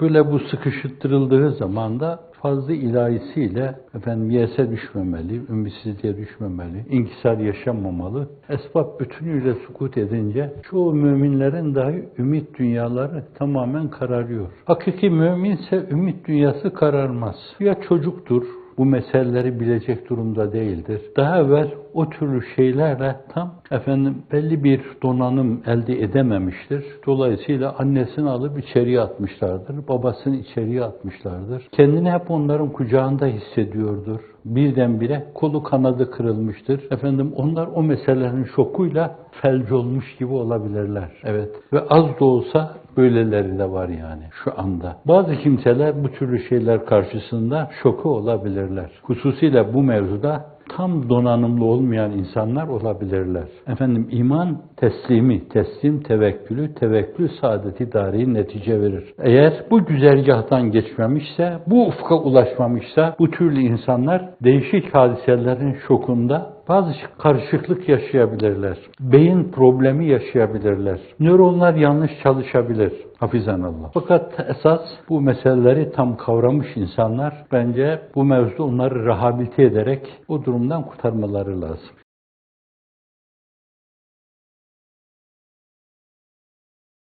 Böyle bu sıkıştırıldığı zaman da fazla ilahisiyle efendim yese düşmemeli, ümitsizliğe düşmemeli, inkisar yaşanmamalı. Esbab bütünüyle sukut edince çoğu müminlerin dahi ümit dünyaları tamamen kararıyor. Hakiki müminse ümit dünyası kararmaz. Ya çocuktur, bu meseleleri bilecek durumda değildir. Daha evvel o türlü şeylerle tam efendim belli bir donanım elde edememiştir. Dolayısıyla annesini alıp içeriye atmışlardır, babasını içeriye atmışlardır. Kendini hep onların kucağında hissediyordur. Birdenbire kolu kanadı kırılmıştır. Efendim onlar o meselelerin şokuyla felç olmuş gibi olabilirler. Evet. Ve az da olsa böyleleri de var yani şu anda. Bazı kimseler bu türlü şeyler karşısında şoku olabilirler. Hususiyle bu mevzuda tam donanımlı olmayan insanlar olabilirler. Efendim iman teslimi, teslim tevekkülü, tevekkül saadeti dahi netice verir. Eğer bu güzergahtan geçmemişse, bu ufka ulaşmamışsa bu türlü insanlar değişik hadiselerin şokunda bazı karışıklık yaşayabilirler. Beyin problemi yaşayabilirler. Nöronlar yanlış çalışabilir. Hafizan Allah. Fakat esas bu meseleleri tam kavramış insanlar bence bu mevzuda onları rehabilite ederek o durumdan kurtarmaları lazım.